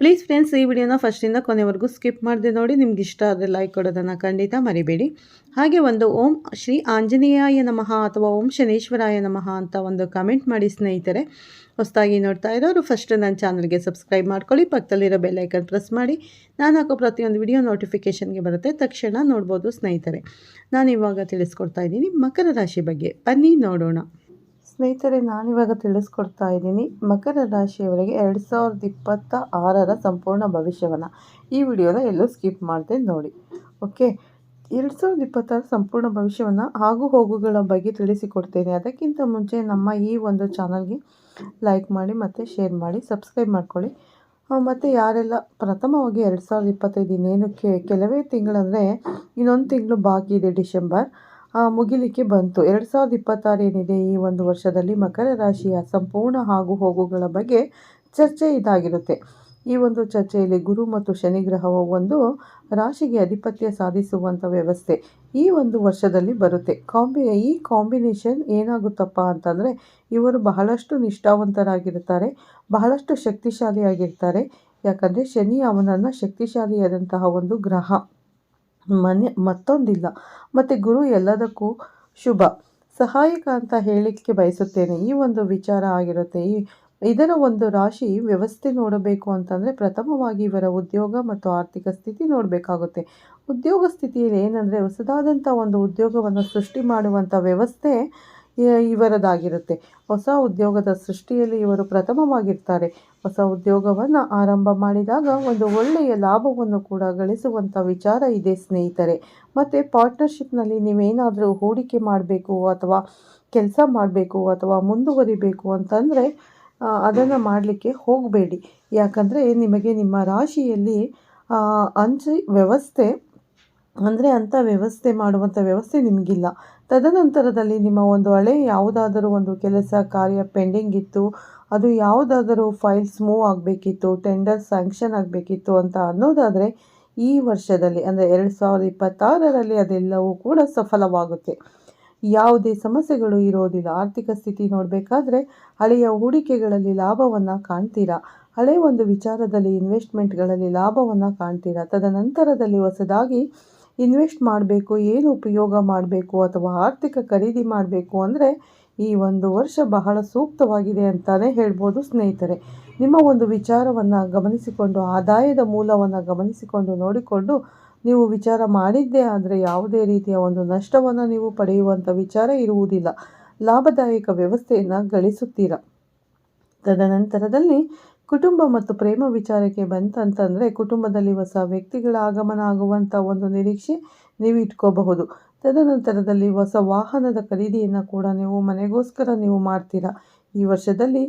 Please friends ಈ ವಿಡಿಯೋನ ಫಸ್ಟಿಂದ ಕೊನೆವರೆಗೂ ಸ್ಕಿಪ್ ಮಾಡಿದೆ ನೋಡಿ, ನಿಮ್ಗೆ ಇಷ್ಟ ಆದರೆ ಲೈಕ್ ಕೊಡೋದನ್ನು ಖಂಡಿತ ಮರಿಬೇಡಿ. ಹಾಗೆ ಒಂದು ಓಂ ಶ್ರೀ ಆಂಜನೇಯಾಯ ನಮಃ ಅಥವಾ ಓಂ ಶನೇಶ್ವರಾಯ ನಮಃ ಅಂತ ಒಂದು ಕಮೆಂಟ್ ಮಾಡಿ ಸ್ನೇಹಿತರೆ. ಹೊಸದಾಗಿ ನೋಡ್ತಾ ಇರೋರು ಫಸ್ಟ್ ನನ್ನ ಚಾನಲ್ಗೆ ಸಬ್ಸ್ಕ್ರೈಬ್ ಮಾಡ್ಕೊಳ್ಳಿ, ಪಕ್ಕದಲ್ಲಿರೋ ಬೆಲ್ಲೈಕನ್ ಪ್ರೆಸ್ ಮಾಡಿ. ನಾನು ಹಾಕೋ ಪ್ರತಿಯೊಂದು ವಿಡಿಯೋ ನೋಟಿಫಿಕೇಷನ್ಗೆ ಬರುತ್ತೆ, ತಕ್ಷಣ ನೋಡ್ಬೋದು ಸ್ನೇಹಿತರೆ. ನಾನು ಇವಾಗ ತಿಳಿಸ್ಕೊಡ್ತಾ ಇದ್ದೀನಿ ಮಕರ ರಾಶಿ ಬಗ್ಗೆ. ಬನ್ನಿ ನೋಡೋಣ. ಸ್ನೇಹಿತರೆ, ನಾನಿವಾಗ ತಿಳಿಸ್ಕೊಡ್ತಾ ಇದ್ದೀನಿ. ಮಕರ ರಾಶಿಯವರಿಗೆ ಎರಡು ಸಾವಿರದ ಇಪ್ಪತ್ತ ಆರರ ಸಂಪೂರ್ಣ ಭವಿಷ್ಯವನ್ನು. ಈ ವಿಡಿಯೋನ ಎಲ್ಲೂ ಸ್ಕಿಪ್ ಮಾಡದೆ ನೋಡಿ. ಓಕೆ? ಎರಡು ಸಾವಿರದ ಇಪ್ಪತ್ತಾರ ಸಂಪೂರ್ಣ ಭವಿಷ್ಯವನ್ನು ಆಗು ಹೋಗುಗಳ ಬಗ್ಗೆ ತಿಳಿಸಿಕೊಡ್ತೇನೆ. ಅದಕ್ಕಿಂತ ಮುಂಚೆ ನಮ್ಮ ಈ ಒಂದು ಚಾನಲ್ಗೆ ಲೈಕ್ ಮಾಡಿ ಮತ್ತು ಶೇರ್ ಮಾಡಿ, ಸಬ್ಸ್ಕ್ರೈಬ್ ಮಾಡ್ಕೊಳ್ಳಿ. ಮತ್ತು ಯಾರೆಲ್ಲ ಪ್ರಥಮವಾಗಿ ಎರಡು ಸಾವಿರದ ಇಪ್ಪತ್ತೈದು ಇನ್ನೇನು ಕೆಲವೇ ತಿಂಗಳಂದರೆ ಇನ್ನೊಂದು ತಿಂಗಳು ಬಾಕಿ ಇದೆ ಡಿಸೆಂಬರ್. ಮುಗಿಲಿಕ್ಕೆ ಬಂತು. ಎರಡು ಸಾವಿರದ ಇಪ್ಪತ್ತಾರು ಏನಿದೆ ಈ ಒಂದು ವರ್ಷದಲ್ಲಿ ಮಕರ ರಾಶಿಯ ಸಂಪೂರ್ಣ ಹಾಗೂ ಹೋಗುಗಳ ಬಗ್ಗೆ ಚರ್ಚೆ ಇದಾಗಿರುತ್ತೆ. ಈ ಒಂದು ಚರ್ಚೆಯಲ್ಲಿ ಗುರು ಮತ್ತು ಶನಿ ಗ್ರಹವು ಒಂದು ರಾಶಿಗೆ ಅಧಿಪತ್ಯ ಸಾಧಿಸುವಂಥ ವ್ಯವಸ್ಥೆ ಈ ಒಂದು ವರ್ಷದಲ್ಲಿ ಬರುತ್ತೆ. ಕಾಂಬಿ, ಈ ಕಾಂಬಿನೇಷನ್ ಏನಾಗುತ್ತಪ್ಪ ಅಂತಂದರೆ ಇವರು ಬಹಳಷ್ಟು ನಿಷ್ಠಾವಂತರಾಗಿರ್ತಾರೆ, ಬಹಳಷ್ಟು ಶಕ್ತಿಶಾಲಿಯಾಗಿರ್ತಾರೆ. ಯಾಕಂದರೆ ಶನಿ ಅವನನ್ನು ಶಕ್ತಿಶಾಲಿಯಾದಂತಹ ಒಂದು ಗ್ರಹ. ಮನೆ, ಮತ್ತೊಂದಿಲ್ಲ. ಮತ್ತು ಗುರು, ಎಲ್ಲದಕ್ಕೂ ಶುಭ. ಸಹಾಯಕ ಅಂತ ಹೇಳಲಿಕ್ಕೆ ಬಯಸುತ್ತೇನೆ. ಈ ಒಂದು ವಿಚಾರ ಆಗಿರುತ್ತೆ. ಈ, ಇದರ ಒಂದು ರಾಶಿ ವ್ಯವಸ್ಥೆ ನೋಡಬೇಕು ಅಂತಂದರೆ ಪ್ರಥಮವಾಗಿ ಇವರ ಉದ್ಯೋಗ ಮತ್ತು ಆರ್ಥಿಕ ಸ್ಥಿತಿ ನೋಡಬೇಕಾಗುತ್ತೆ. ಉದ್ಯೋಗ ಸ್ಥಿತಿಯಲ್ಲಿ ಏನಂದರೆ ಹೊಸದಾದಂಥ ಒಂದು ಉದ್ಯೋಗವನ್ನು ಸೃಷ್ಟಿ ಮಾಡುವಂಥ ವ್ಯವಸ್ಥೆ ಇವರದಾಗಿರುತ್ತೆ. ಹೊಸ ಉದ್ಯೋಗದ ಸೃಷ್ಟಿಯಲ್ಲಿ ಇವರು ಪ್ರಥಮವಾಗಿರ್ತಾರೆ. ಹೊಸ ಉದ್ಯೋಗವನ್ನು ಆರಂಭ ಮಾಡಿದಾಗ ಒಂದು ಒಳ್ಳೆಯ ಲಾಭವನ್ನು ಕೂಡ ಗಳಿಸುವಂಥ ವಿಚಾರ ಇದೆ ಸ್ನೇಹಿತರೆ. ಮತ್ತು ಪಾರ್ಟ್ನರ್ಶಿಪ್ನಲ್ಲಿ ನೀವೇನಾದರೂ ಹೂಡಿಕೆ ಮಾಡಬೇಕು ಅಥವಾ ಕೆಲಸ ಮಾಡಬೇಕು ಅಥವಾ ಮುಂದುವರಿಬೇಕು ಅಂತಂದರೆ ಅದನ್ನು ಮಾಡಲಿಕ್ಕೆ ಹೋಗಬೇಡಿ. ಯಾಕಂದರೆ ನಿಮಗೆ ನಿಮ್ಮ ರಾಶಿಯಲ್ಲಿ ಅಂಚೆ ವ್ಯವಸ್ಥೆ, ಅಂದರೆ ಅಂಥ ವ್ಯವಸ್ಥೆ ಮಾಡುವಂಥ ವ್ಯವಸ್ಥೆ ನಿಮಗಿಲ್ಲ. ತದನಂತರದಲ್ಲಿ ನಿಮ್ಮ ಒಂದು ಹಳೆ ಯಾವುದಾದರೂ ಒಂದು ಕೆಲಸ ಕಾರ್ಯ ಪೆಂಡಿಂಗ್ ಇತ್ತು, ಅದು ಯಾವುದಾದರೂ ಫೈಲ್ಸ್ ಮೂವ್ ಆಗಬೇಕಿತ್ತು ಟೆಂಡರ್ ಸ್ಯಾಂಕ್ಷನ್ ಆಗಬೇಕಿತ್ತು ಅಂತ ಅನ್ನೋದಾದರೆ ಈ ವರ್ಷದಲ್ಲಿ, ಅಂದರೆ ಎರಡು ಸಾವಿರದ ಇಪ್ಪತ್ತಾರರಲ್ಲಿ ಅದೆಲ್ಲವೂ ಕೂಡ ಸಫಲವಾಗುತ್ತೆ. ಯಾವುದೇ ಸಮಸ್ಯೆಗಳು ಇರೋದಿಲ್ಲ. ಆರ್ಥಿಕ ಸ್ಥಿತಿ ನೋಡಬೇಕಾದ್ರೆ ಹಳೆಯ ಹೂಡಿಕೆಗಳಲ್ಲಿ ಲಾಭವನ್ನು ಕಾಣ್ತೀರಾ? ಹಳೆಯ ಒಂದು ವಿಚಾರದಲ್ಲಿ ಇನ್ವೆಸ್ಟ್ಮೆಂಟ್ಗಳಲ್ಲಿ ಲಾಭವನ್ನು ಕಾಣ್ತೀರಾ? ತದನಂತರದಲ್ಲಿ ಹೊಸದಾಗಿ ಇನ್ವೆಸ್ಟ್ ಮಾಡಬೇಕು, ಏನು ಉಪಯೋಗ ಮಾಡಬೇಕು ಅಥವಾ ಆರ್ಥಿಕ ಖರೀದಿ ಮಾಡಬೇಕು ಅಂದರೆ ಈ ಒಂದು ವರ್ಷ ಬಹಳ ಸೂಕ್ತವಾಗಿದೆ ಅಂತಲೇ ಹೇಳ್ಬೋದು ಸ್ನೇಹಿತರೆ. ನಿಮ್ಮ ಒಂದು ವಿಚಾರವನ್ನು ಗಮನಿಸಿಕೊಂಡು, ಆದಾಯದ ಮೂಲವನ್ನು ಗಮನಿಸಿಕೊಂಡು ನೋಡಿಕೊಂಡು ನೀವು ವಿಚಾರ ಮಾಡಿದ್ದೇ ಆದರೆ ಯಾವುದೇ ರೀತಿಯ ಒಂದು ನಷ್ಟವನ್ನು ನೀವು ಪಡೆಯುವಂಥ ವಿಚಾರ ಇರುವುದಿಲ್ಲ. ಲಾಭದಾಯಕ ವ್ಯವಸ್ಥೆಯನ್ನು ಗಳಿಸುತ್ತೀರ? ತದನಂತರದಲ್ಲಿ ಕುಟುಂಬ ಮತ್ತು ಪ್ರೇಮ ವಿಚಾರಕ್ಕೆ ಬಂತಂತಂದರೆ ಕುಟುಂಬದಲ್ಲಿ ಹೊಸ ವ್ಯಕ್ತಿಗಳ ಆಗಮನ ಆಗುವಂಥ ಒಂದು ನಿರೀಕ್ಷೆ ನೀವು ಇಟ್ಕೋಬಹುದು. ತದನಂತರದಲ್ಲಿ ಹೊಸ ವಾಹನದ ಖರೀದಿಯನ್ನು ಕೂಡ ನೀವು ಮನೆಗೋಸ್ಕರ ನೀವು ಮಾಡ್ತೀರಾ? ಈ ವರ್ಷದಲ್ಲಿ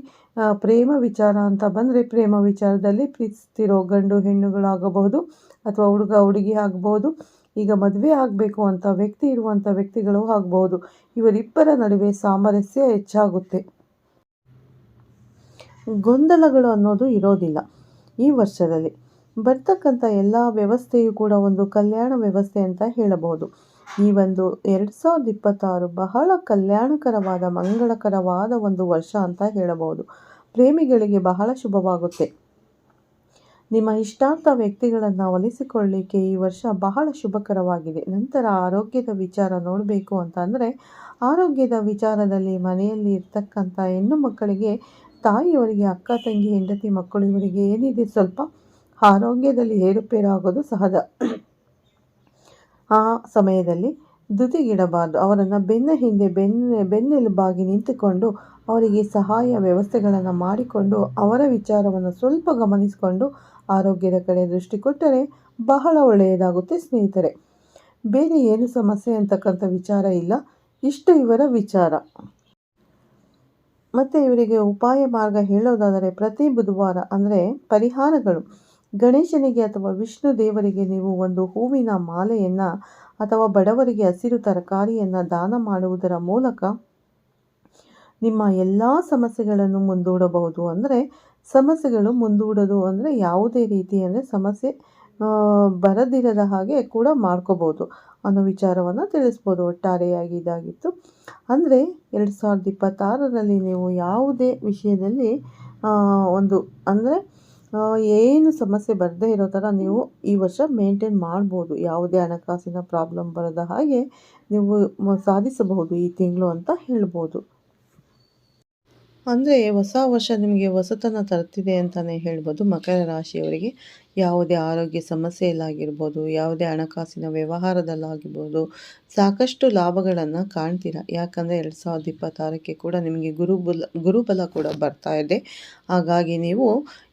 ಪ್ರೇಮ ವಿಚಾರ ಅಂತ ಬಂದರೆ ಪ್ರೇಮ ವಿಚಾರದಲ್ಲಿ ಪ್ರೀತಿಸ್ತಿರೋ ಗಂಡು ಹೆಣ್ಣುಗಳಾಗಬಹುದು ಅಥವಾ ಹುಡುಗ ಹುಡುಗಿ ಆಗಬಹುದು. ಈಗ ಮದುವೆ ಆಗಬೇಕು ಅಂತ ವ್ಯಕ್ತಿ ಇರುವಂಥ ವ್ಯಕ್ತಿಗಳು ಆಗಬಹುದು. ಇವರಿಬ್ಬರ ನಡುವೆ ಸಾಮರಸ್ಯ ಹೆಚ್ಚಾಗುತ್ತೆ. ಗೊಂದಲಗಳು ಅನ್ನೋದು ಇರೋದಿಲ್ಲ ಈ ವರ್ಷದಲ್ಲಿ. ಬರ್ತಕ್ಕಂಥ ಎಲ್ಲ ವ್ಯವಸ್ಥೆಯು ಕೂಡ ಒಂದು ಕಲ್ಯಾಣ ವ್ಯವಸ್ಥೆ ಅಂತ ಹೇಳಬಹುದು. ಈ ಒಂದು ಎರಡು ಸಾವಿರದ ಇಪ್ಪತ್ತಾರು ಬಹಳ ಕಲ್ಯಾಣಕರವಾದ, ಮಂಗಳಕರವಾದ ಒಂದು ವರ್ಷ ಅಂತ ಹೇಳಬಹುದು. ಪ್ರೇಮಿಗಳಿಗೆ ಬಹಳ ಶುಭವಾಗುತ್ತೆ. ನಿಮ್ಮ ಇಷ್ಟಾರ್ಥ ವ್ಯಕ್ತಿಗಳನ್ನು ಒಲಿಸಿಕೊಳ್ಳಲಿಕ್ಕೆ ಈ ವರ್ಷ ಬಹಳ ಶುಭಕರವಾಗಿದೆ. ನಂತರ ಆರೋಗ್ಯದ ವಿಚಾರ ನೋಡಬೇಕು ಅಂತಂದರೆ, ಆರೋಗ್ಯದ ವಿಚಾರದಲ್ಲಿ ಮನೆಯಲ್ಲಿ ಇರ್ತಕ್ಕಂಥ ಹೆಣ್ಣು ಮಕ್ಕಳಿಗೆ ತಾಯಿಯವರಿಗೆ, ಅಕ್ಕ ತಂಗಿ, ಹೆಂಡತಿ ಮಕ್ಕಳು ಇವರಿಗೆ ಏನಿದೆ ಸ್ವಲ್ಪ ಆರೋಗ್ಯದಲ್ಲಿ ಏರುಪೇರಾಗೋದು ಸಹಜ. ಆ ಸಮಯದಲ್ಲಿ ದುತಿಗಿಡಬಾರ್ದು ಅವರನ್ನು ಬೆನ್ನ ಹಿಂದೆ ಬೆನ್ನ, ಬೆನ್ನೆಲುಬಾಗಿ ನಿಂತುಕೊಂಡು ಅವರಿಗೆ ಸಹಾಯ ವ್ಯವಸ್ಥೆಗಳನ್ನು ಮಾಡಿಕೊಂಡು ಅವರ ವಿಚಾರವನ್ನು ಸ್ವಲ್ಪ ಗಮನಿಸಿಕೊಂಡು ಆರೋಗ್ಯದ ಕಡೆ ದೃಷ್ಟಿ ಕೊಟ್ಟರೆ ಬಹಳ ಒಳ್ಳೆಯದಾಗುತ್ತೆ ಸ್ನೇಹಿತರೆ. ಬೇರೆ ಏನು ಸಮಸ್ಯೆ ಅಂತಕ್ಕಂಥ ವಿಚಾರ ಇಲ್ಲ. ಇಷ್ಟು ಇವರ ವಿಚಾರ. ಮತ್ತು ಇವರಿಗೆ ಉಪಾಯ ಮಾರ್ಗ ಹೇಳೋದಾದರೆ ಪ್ರತಿ ಬುಧವಾರ, ಅಂದರೆ ಪರಿಹಾರಗಳು. ಗಣೇಶನಿಗೆ ಅಥವಾ ವಿಷ್ಣು ದೇವರಿಗೆ ನೀವು ಒಂದು ಹೂವಿನ ಮಾಲೆಯನ್ನು ಅಥವಾ ಬಡವರಿಗೆ ಹಸಿರು ತರಕಾರಿಯನ್ನು ದಾನ ಮಾಡುವುದರ ಮೂಲಕ ನಿಮ್ಮ ಎಲ್ಲ ಸಮಸ್ಯೆಗಳನ್ನು ಮುಂದೂಡಬಹುದು. ಅಂದರೆ ಸಮಸ್ಯೆಗಳು ಮುಂದೂಡೋದು ಅಂದರೆ ಯಾವುದೇ ರೀತಿ ಅಂದರೆ ಸಮಸ್ಯೆ ಬರದಿರದ ಹಾಗೆ ಕೂಡ ಮಾಡ್ಕೋಬೋದು ಅನ್ನೋ ವಿಚಾರವನ್ನು ತಿಳಿಸ್ಬೋದು. ಒಟ್ಟಾರೆಯಾಗಿ ಇದಾಗಿತ್ತು. ಅಂದರೆ ಎರಡು ಸಾವಿರದ ಇಪ್ಪತ್ತಾರರಲ್ಲಿ ನೀವು ಯಾವುದೇ ವಿಷಯದಲ್ಲಿ ಒಂದು, ಅಂದರೆ ಏನು ಸಮಸ್ಯೆ ಬರದೇ ಇರೋ ಥರ ನೀವು ಈ ವರ್ಷ ಮೇಂಟೈನ್ ಮಾಡ್ಬೋದು. ಯಾವುದೇ ಹಣಕಾಸಿನ ಪ್ರಾಬ್ಲಮ್ ಬರದ ಹಾಗೆ ನೀವು ಸಾಧಿಸಬಹುದು ಈ ತಿಂಗಳು ಅಂತ ಹೇಳ್ಬೋದು. ಅಂದರೆ ಹೊಸ ವರ್ಷ ನಿಮಗೆ ಹೊಸತನ ತರ್ತಿದೆ ಅಂತಲೇ ಹೇಳ್ಬೋದು ಮಕರ ರಾಶಿಯವರಿಗೆ. ಯಾವುದೇ ಆರೋಗ್ಯ ಸಮಸ್ಯೆಯಲ್ಲಾಗಿರ್ಬೋದು, ಯಾವುದೇ ಹಣಕಾಸಿನ ವ್ಯವಹಾರದಲ್ಲಾಗಿರ್ಬೋದು, ಸಾಕಷ್ಟು ಲಾಭಗಳನ್ನು ಕಾಣ್ತೀರಾ? ಯಾಕಂದರೆ ಎರಡು ಸಾವಿರದ ಇಪ್ಪತ್ತಾರಕ್ಕೆ ಕೂಡ ನಿಮಗೆ ಗುರುಬಲ ಗುರುಬಲ ಕೂಡ ಬರ್ತಾ ಇದೆ. ಹಾಗಾಗಿ ನೀವು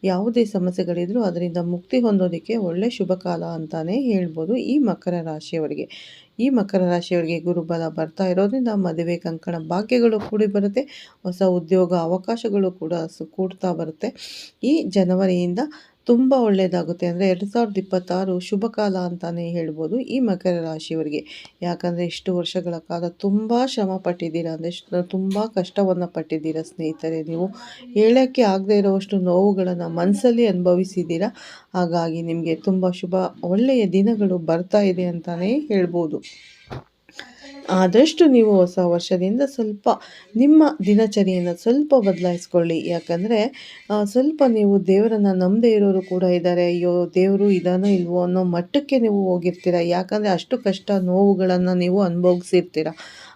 ಯಾವುದೇ ಸಮಸ್ಯೆಗಳಿದ್ರೂ ಅದರಿಂದ ಮುಕ್ತಿ ಹೊಂದೋದಕ್ಕೆ ಒಳ್ಳೆ ಶುಭ ಕಾಲ ಅಂತಲೇ ಹೇಳ್ಬೋದು ಈ ಮಕರ ರಾಶಿಯವರಿಗೆ. ಈ ಮಕರ ರಾಶಿಯವರಿಗೆ ಗುರುಬಲ ಬರ್ತಾ ಇರೋದ್ರಿಂದ ಮದುವೆ, ಕಂಕಣ ಭಾಗ್ಯಗಳು ಕೂಡಿ ಬರುತ್ತೆ. ಹೊಸ ಉದ್ಯೋಗ ಅವಕಾಶಗಳು ಕೂಡ ಕೂಡ್ತಾ ಬರುತ್ತೆ. ಈ ಜನವರಿಯಿಂದ ತುಂಬ ಒಳ್ಳೆಯದಾಗುತ್ತೆ ಅಂದರೆ ಎರಡು ಸಾವಿರದ ಇಪ್ಪತ್ತಾರು ಶುಭ ಕಾಲ ಅಂತಲೇ ಹೇಳ್ಬೋದು ಈ ಮಕರ ರಾಶಿಯವರಿಗೆ. ಯಾಕಂದರೆ ಇಷ್ಟು ವರ್ಷಗಳ ಕಾಲ ತುಂಬ ಶ್ರಮ ಪಟ್ಟಿದ್ದೀರಾ ಅಂದರೆ ತುಂಬ ಕಷ್ಟವನ್ನು ಪಟ್ಟಿದ್ದೀರಾ ಸ್ನೇಹಿತರೆ. ನೀವು ಹೇಳೋಕ್ಕೆ ಆಗದೆ ಇರುವಷ್ಟು ನೋವುಗಳನ್ನು ಮನಸ್ಸಲ್ಲಿ ಅನುಭವಿಸಿದ್ದೀರಾ? ಹಾಗಾಗಿ ನಿಮಗೆ ತುಂಬ ಶುಭ, ಒಳ್ಳೆಯ ದಿನಗಳು ಬರ್ತಾ ಇದೆ ಅಂತಲೇ ಹೇಳ್ಬೋದು. ಆದಷ್ಟು ನೀವು ಹೊಸ ವರ್ಷದಿಂದ ಸ್ವಲ್ಪ ನಿಮ್ಮ ದಿನಚರಿಯನ್ನು ಸ್ವಲ್ಪ ಬದಲಾಯಿಸ್ಕೊಳ್ಳಿ. ಯಾಕಂದರೆ ಸ್ವಲ್ಪ ನೀವು ದೇವರನ್ನು ನಂಬದೇ ಇರೋರು ಕೂಡ ಇದ್ದಾರೆ. ಅಯ್ಯೋ, ದೇವರು ಇದಾನೋ ಇಲ್ವೋ ಅನ್ನೋ ಮಟ್ಟಕ್ಕೆ ನೀವು ಹೋಗಿರ್ತೀರ. ಯಾಕಂದರೆ, ಅಷ್ಟು ಕಷ್ಟ ನೋವುಗಳನ್ನು ನೀವು ಅನುಭವಿಸಿರ್ತೀರ.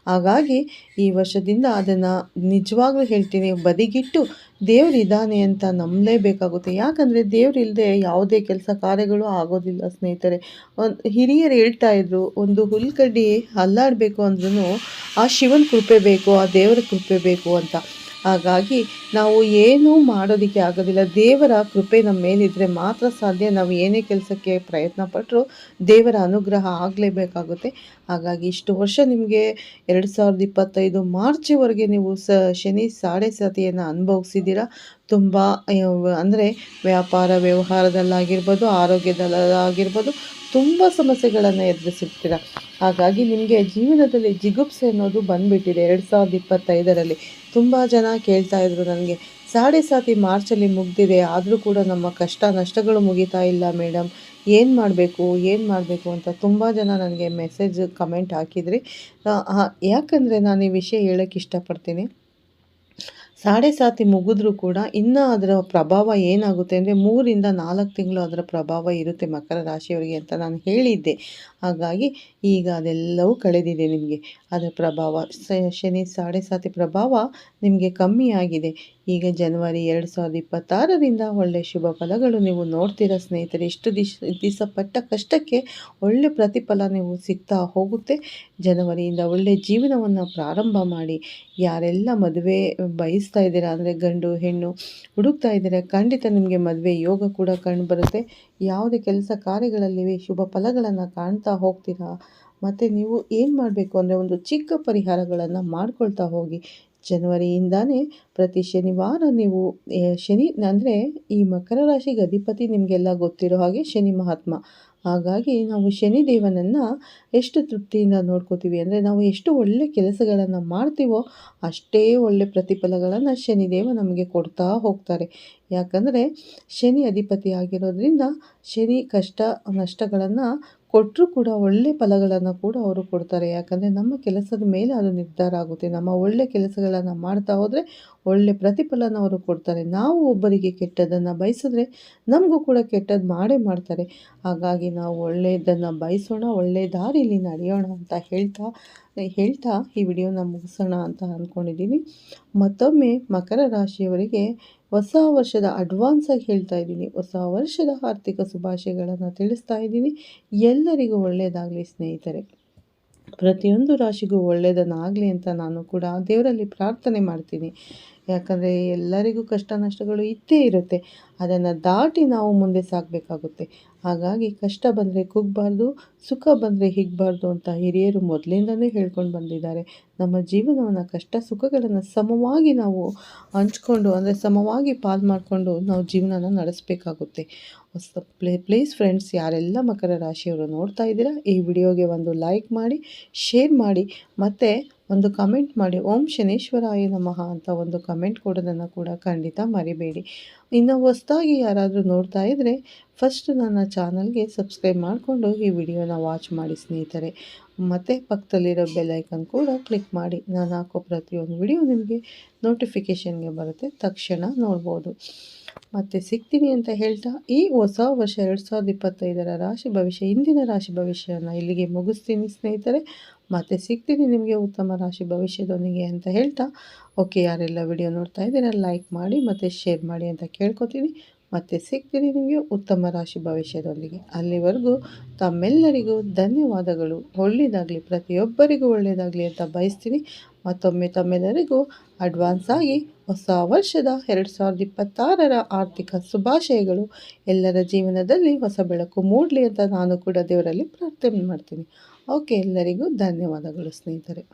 ಹಾಗಾಗಿ ಈ ವರ್ಷದಿಂದ ಅದನ್ನು ನಿಜವಾಗ್ಲೂ ಹೇಳ್ತೀನಿ, ಬದಿಗಿಟ್ಟು ದೇವ್ರು ಇದ್ದಾನೆ ಅಂತ ನಂಬಲೇಬೇಕಾಗುತ್ತೆ ಯಾಕಂದರೆ ದೇವರಿಲ್ಲದೆ ಯಾವುದೇ ಕೆಲಸ ಕಾರ್ಯಗಳು ಆಗೋದಿಲ್ಲ ಸ್ನೇಹಿತರೆ. ಒಂದು ಹಿರಿಯರು ಹೇಳ್ತಾ ಇದ್ರು, ಒಂದು ಹುಲ್ಕಡ್ಡಿ ಅಲ್ಲಾಡಬೇಕು ಅಂದ್ರೂ ಆ ಶಿವನ ಕೃಪೆ ಬೇಕು, ಆ ದೇವರ ಕೃಪೆ ಬೇಕು ಅಂತ. ಹಾಗಾಗಿ ನಾವು ಏನೂ ಮಾಡೋದಕ್ಕೆ ಆಗೋದಿಲ್ಲ. ದೇವರ ಕೃಪೆ ನಮ್ಮ ಮೇಲಿದ್ದರೆ ಮಾತ್ರ ಸಾಧ್ಯ. ನಾವು ಏನೇ ಕೆಲಸಕ್ಕೆ ಪ್ರಯತ್ನ ಪಟ್ಟರೂ ದೇವರ ಅನುಗ್ರಹ ಆಗಲೇಬೇಕಾಗುತ್ತೆ. ಹಾಗಾಗಿ ಇಷ್ಟು ವರ್ಷ ನಿಮಗೆ ಎರಡು ಸಾವಿರದ ಇಪ್ಪತ್ತೈದು ಮಾರ್ಚ್ವರೆಗೆ ನೀವು ಸ ಶನಿ, ಸಾಡೆ, ಸಾತಿಯನ್ನು ಅನುಭವಿಸಿದ್ದೀರಾ? ತುಂಬ ಅಂದರೆ ವ್ಯಾಪಾರ ವ್ಯವಹಾರದಲ್ಲಾಗಿರ್ಬೋದು, ಆರೋಗ್ಯದಲ್ಲಾಗಿರ್ಬೋದು ತುಂಬ ಸಮಸ್ಯೆಗಳನ್ನು ಎದುರಿಸಿರ್ತೀರ? ಹಾಗಾಗಿ ನಿಮಗೆ ಜೀವನದಲ್ಲಿ ಜಿಗುಪ್ಸೆ ಅನ್ನೋದು ಬಂದುಬಿಟ್ಟಿದೆ. ಎರಡು ಸಾವಿರದ ಇಪ್ಪತ್ತೈದರಲ್ಲಿ ತುಂಬ ಜನ ಕೇಳ್ತಾ ಇದ್ರು ನನಗೆ, ಸಾಡೆ ಸಾತಿ ಮಾರ್ಚಲ್ಲಿ ಮುಗ್ದಿದೆ, ಆದರೂ ಕೂಡ ನಮ್ಮ ಕಷ್ಟ ನಷ್ಟಗಳು ಮುಗಿತಾ ಇಲ್ಲ ಮೇಡಮ್ ಏನು ಮಾಡಬೇಕು ಏನು ಮಾಡಬೇಕು? ಅಂತ ತುಂಬ ಜನ ನನಗೆ ಮೆಸೇಜ್, ಕಮೆಂಟ್ ಹಾಕಿದ್ರಿ. ಯಾಕಂದರೆ ನಾನು ಈ ವಿಷಯ ಹೇಳೋಕ್ಕೆ ಇಷ್ಟಪಡ್ತೀನಿ. ಸಾಡೆ ಸಾತಿ ಮುಗಿದ್ರೂ ಕೂಡ ಇನ್ನೂ ಅದರ ಪ್ರಭಾವ ಏನಾಗುತ್ತೆ ಅಂದರೆ ಮೂರಿಂದ ನಾಲ್ಕು ತಿಂಗಳು ಅದರ ಪ್ರಭಾವ ಇರುತ್ತೆ ಮಕರ ರಾಶಿಯವರಿಗೆ ಅಂತ ನಾನು ಹೇಳಿದ್ದೆ. ಹಾಗಾಗಿ ಈಗ ಅದೆಲ್ಲವೂ ಕಳೆದಿದೆ ನಿಮಗೆ. ಅದರ ಪ್ರಭಾವ ಶನಿ ಸಾಡೆ ಸಾತಿ ಪ್ರಭಾವ ನಿಮಗೆ ಕಮ್ಮಿಯಾಗಿದೆ ಈಗ ಜನವರಿ ಎರಡು ಸಾವಿರದ ಇಪ್ಪತ್ತಾರರಿಂದ ಒಳ್ಳೆ ಶುಭ ಫಲಗಳು ನೀವು ನೋಡ್ತೀರ ಸ್ನೇಹಿತರೆ. ಇಷ್ಟು ದಿಶ ದಿವಸ ಪಟ್ಟ ಕಷ್ಟಕ್ಕೆ ಒಳ್ಳೆ ಪ್ರತಿಫಲ ನೀವು ಸಿಗ್ತಾ ಹೋಗುತ್ತೆ. ಜನವರಿಯಿಂದ ಒಳ್ಳೆ ಜೀವನವನ್ನು ಪ್ರಾರಂಭ ಮಾಡಿ. ಯಾರೆಲ್ಲ ಮದುವೆ ಬಯಸ್ತಾ ಇದ್ದೀರಾ ಅಂದರೆ ಗಂಡು, ಹೆಣ್ಣು ಹುಡುಕ್ತಾ ಇದ್ದೀರಾ? ಖಂಡಿತ ನಿಮಗೆ ಮದುವೆ ಯೋಗ ಕೂಡ ಕಂಡು ಬರುತ್ತೆ. ಯಾವುದೇ ಕೆಲಸ ಕಾರ್ಯಗಳಲ್ಲಿ ಶುಭ ಫಲಗಳನ್ನು ಕಾಣ್ತಾ ಹೋಗ್ತೀರಾ? ಮತ್ತು ನೀವು ಏನು ಮಾಡಬೇಕು ಅಂದರೆ ಒಂದು ಚಿಕ್ಕ ಪರಿಹಾರಗಳನ್ನು ಮಾಡ್ಕೊಳ್ತಾ ಹೋಗಿ. ಜನವರಿಯಿಂದಾನೇ ಪ್ರತಿ ಶನಿವಾರ ನೀವು ಶನಿ, ಅಂದರೆ ಈ ಮಕರ ರಾಶಿಗೆ ಅಧಿಪತಿ ನಿಮಗೆಲ್ಲ ಗೊತ್ತಿರೋ ಹಾಗೆ ಶನಿ ಮಹಾತ್ಮ. ಹಾಗಾಗಿ ನಾವು ಶನಿದೇವನನ್ನು ಎಷ್ಟು ತೃಪ್ತಿಯಿಂದ ನೋಡ್ಕೋತೀವಿ ಅಂದರೆ ನಾವು ಎಷ್ಟು ಒಳ್ಳೆ ಕೆಲಸಗಳನ್ನು ಮಾಡ್ತೀವೋ ಅಷ್ಟೇ ಒಳ್ಳೆ ಪ್ರತಿಫಲಗಳನ್ನು ಶನಿದೇವ ನಮಗೆ ಕೊಡ್ತಾ ಹೋಗ್ತಾರೆ. ಯಾಕಂದರೆ ಶನಿ ಅಧಿಪತಿ ಆಗಿರೋದ್ರಿಂದ ಶನಿ ಕಷ್ಟ ನಷ್ಟಗಳನ್ನು ಕೊಟ್ಟರೂ ಕೂಡ ಒಳ್ಳೆ ಫಲಗಳನ್ನು ಕೂಡ ಅವರು ಕೊಡ್ತಾರೆ. ಯಾಕಂದರೆ ನಮ್ಮ ಕೆಲಸದ ಮೇಲೆ ಅದು ನಿರ್ಧಾರ ಆಗುತ್ತೆ. ನಮ್ಮ ಒಳ್ಳೆ ಕೆಲಸಗಳನ್ನು ಮಾಡ್ತಾ ಹೋದರೆ ಒಳ್ಳೆ ಪ್ರತಿಫಲನ ಅವರು ಕೊಡ್ತಾರೆ. ನಾವು ಒಬ್ಬರಿಗೆ ಕೆಟ್ಟದ್ದನ್ನು ಬಯಸಿದ್ರೆ ನಮಗೂ ಕೂಡ ಕೆಟ್ಟದ್ದು ಮಾಡೇ ಮಾಡ್ತಾರೆ. ಹಾಗಾಗಿ ನಾವು ಒಳ್ಳೆಯದನ್ನು ಬಯಸೋಣ ಒಳ್ಳೆಯ ದಾರಿಯಲ್ಲಿ ನಡೆಯೋಣ ಅಂತ ಹೇಳ್ತಾ ಹೇಳ್ತಾ ಈ ವಿಡಿಯೋನ ಮುಗಿಸೋಣ ಅಂತ ಅಂದ್ಕೊಂಡಿದ್ದೀನಿ ಮತ್ತೊಮ್ಮೆ ಮಕರ ರಾಶಿಯವರಿಗೆ ಹೊಸ ವರ್ಷದ ಅಡ್ವಾನ್ಸ್ ಆಗಿ ಹೇಳ್ತಾ ಇದ್ದೀನಿ. ಹೊಸ ವರ್ಷದ ಆರ್ಥಿಕ ಶುಭಾಶಯಗಳನ್ನು ತಿಳಿಸ್ತಾ ಇದ್ದೀನಿ. ಎಲ್ಲರಿಗೂ ಒಳ್ಳೆಯದಾಗಲಿ ಸ್ನೇಹಿತರೆ. ಪ್ರತಿಯೊಂದು ರಾಶಿಗೂ ಒಳ್ಳೆಯದನ್ನಾಗಲಿ ಅಂತ ನಾನು ಕೂಡ ದೇವರಲ್ಲಿ ಪ್ರಾರ್ಥನೆ ಮಾಡ್ತೀನಿ. ಯಾಕಂದರೆ ಎಲ್ಲರಿಗೂ ಕಷ್ಟ ನಷ್ಟಗಳು ಇದ್ದೇ ಇರುತ್ತೆ. ಅದನ್ನು ದಾಟಿ ನಾವು ಮುಂದೆ ಸಾಗಬೇಕಾಗುತ್ತೆ ಹಾಗಾಗಿ ಕಷ್ಟ ಬಂದರೆ ಕುಗ್ಬಾರ್ದು, ಸುಖ ಬಂದರೆ ಹಿಗ್ಬಾರ್ದು ಅಂತ ಹಿರಿಯರು ಮೊದಲಿಂದನೇ ಹೇಳ್ಕೊಂಡು ಬಂದಿದ್ದಾರೆ. ನಮ್ಮ ಜೀವನವನ್ನು ಕಷ್ಟ ಸುಖಗಳನ್ನು ಸಮವಾಗಿ ನಾವು ಹಂಚ್ಕೊಂಡು, ಅಂದರೆ ಸಮವಾಗಿ ಪಾಲು ಮಾಡಿಕೊಂಡು ನಾವು ಜೀವನನ ನಡೆಸಬೇಕಾಗುತ್ತೆ. ಹೊಸ ಪ್ಲೇ, ಪ್ಲೀಸ್ ಫ್ರೆಂಡ್ಸ್, ಯಾರೆಲ್ಲ ಮಕರ ರಾಶಿಯವರು ನೋಡ್ತಾ ಇದ್ದೀರಾ, ಈ ವಿಡಿಯೋಗೆ ಒಂದು ಲೈಕ್ ಮಾಡಿ, ಶೇರ್ ಮಾಡಿ, ಮತ್ತು ಒಂದು ಕಮೆಂಟ್ ಮಾಡಿ, ಓಂ ಶನೇಶ್ವರಾಯ ನಮಃ ಅಂತ ಒಂದು ಕಮೆಂಟ್ ಕೊಡೋದನ್ನು ಕೂಡ ಖಂಡಿತ ಮರಿಬೇಡಿ. ಇನ್ನು ಹೊಸದಾಗಿ ಯಾರಾದರೂ ನೋಡ್ತಾ ಇದ್ದರೆ ಫಸ್ಟ್ ನನ್ನ ಚಾನಲ್ಗೆ ಸಬ್ಸ್ಕ್ರೈಬ್ ಮಾಡಿಕೊಂಡು ಈ ವಿಡಿಯೋನ ವಾಚ್ ಮಾಡಿ ಸ್ನೇಹಿತರೆ. ಮತ್ತು ಪಕ್ಕದಲ್ಲಿರೋ ಬೆಲ್ಲೈಕನ್ ಕೂಡ ಕ್ಲಿಕ್ ಮಾಡಿ. ನಾನು ಹಾಕೋ ಪ್ರತಿಯೊಂದು ವಿಡಿಯೋ ನಿಮಗೆ ನೋಟಿಫಿಕೇಷನ್ಗೆ ಬರುತ್ತೆ. ತಕ್ಷಣ ನೋಡ್ಬೋದು. ಮತ್ತು ಸಿಗ್ತೀನಿ ಅಂತ ಹೇಳ್ತಾ, ಈ ಹೊಸ ವರ್ಷ ಎರಡು ಸಾವಿರದ ಇಪ್ಪತ್ತೈದರ ರಾಶಿ ಭವಿಷ್ಯ, ಇಂದಿನ ರಾಶಿ ಭವಿಷ್ಯನ ಇಲ್ಲಿಗೆ ಮುಗಿಸ್ತೀನಿ ಸ್ನೇಹಿತರೆ. ಮತ್ತು ಸಿಗ್ತೀನಿ ನಿಮಗೆ ಉತ್ತಮ ರಾಶಿ ಭವಿಷ್ಯದೊಂದಿಗೆ ಅಂತ ಹೇಳ್ತಾ. ಓಕೆ ಯಾರೆಲ್ಲ ವಿಡಿಯೋ ನೋಡ್ತಾ ಇದ್ದೀರಾ ಲೈಕ್ ಮಾಡಿ ಮತ್ತು ಶೇರ್ ಮಾಡಿ ಅಂತ ಕೇಳ್ಕೊತೀನಿ. ಮತ್ತು ಸಿಗ್ತೀನಿ ನಿಮಗೆ ಉತ್ತಮ ರಾಶಿ ಭವಿಷ್ಯದೊಂದಿಗೆ. ಅಲ್ಲಿವರೆಗೂ ತಮ್ಮೆಲ್ಲರಿಗೂ ಧನ್ಯವಾದಗಳು. ಒಳ್ಳೆಯದಾಗಲಿ, ಪ್ರತಿಯೊಬ್ಬರಿಗೂ ಒಳ್ಳೆಯದಾಗಲಿ ಅಂತ ಬಯಸ್ತೀನಿ. ಮತ್ತೊಮ್ಮೆ ತಮ್ಮೆಲ್ಲರಿಗೂ ಅಡ್ವಾನ್ಸ್ ಆಗಿ ಹೊಸ ವರ್ಷದ ಎರಡು ಸಾವಿರದ ಇಪ್ಪತ್ತಾರರ ಆರ್ಥಿಕ ಶುಭಾಶಯಗಳು. ಎಲ್ಲರ ಜೀವನದಲ್ಲಿ ಹೊಸ ಬೆಳಕು ಮೂಡಲಿ ಅಂತ ನಾನು ಕೂಡ ದೇವರಲ್ಲಿ ಪ್ರಾರ್ಥನೆ ಮಾಡ್ತೀನಿ. ಓಕೆ ಎಲ್ಲರಿಗೂ ಧನ್ಯವಾದಗಳು ಸ್ನೇಹಿತರೆ.